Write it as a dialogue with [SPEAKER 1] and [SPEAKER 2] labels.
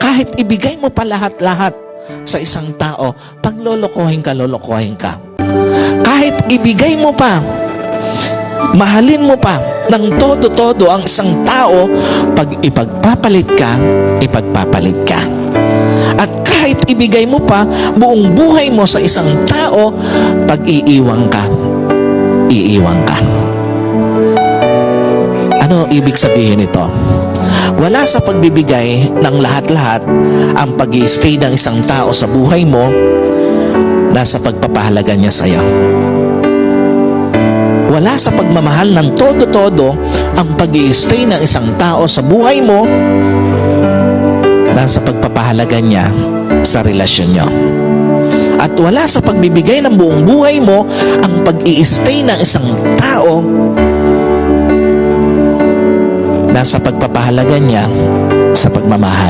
[SPEAKER 1] kahit ibigay mo pa lahat-lahat sa isang tao, pag lolokohin ka, lolokohin ka. Kahit ibigay mo pa, mahalin mo pa ng todo-todo ang isang tao, pag ipagpapalit ka, ipagpapalit ka. At kahit ibigay mo pa buong buhay mo sa isang tao, pag iiwang ka, iiwang ka. Ano ibig sabihin nito? Wala sa pagbibigay ng lahat-lahat ang pag stay ng isang tao sa buhay mo nasa pagpapahalaga niya sa iyo. Wala sa pagmamahal ng todo-todo ang pag stay ng isang tao sa buhay mo nasa pagpapahalaga niya sa relasyon niyo. At wala sa pagbibigay ng buong buhay mo ang pag stay ng isang tao nasa pagpapahalaga niya sa pagmamahalan niyo.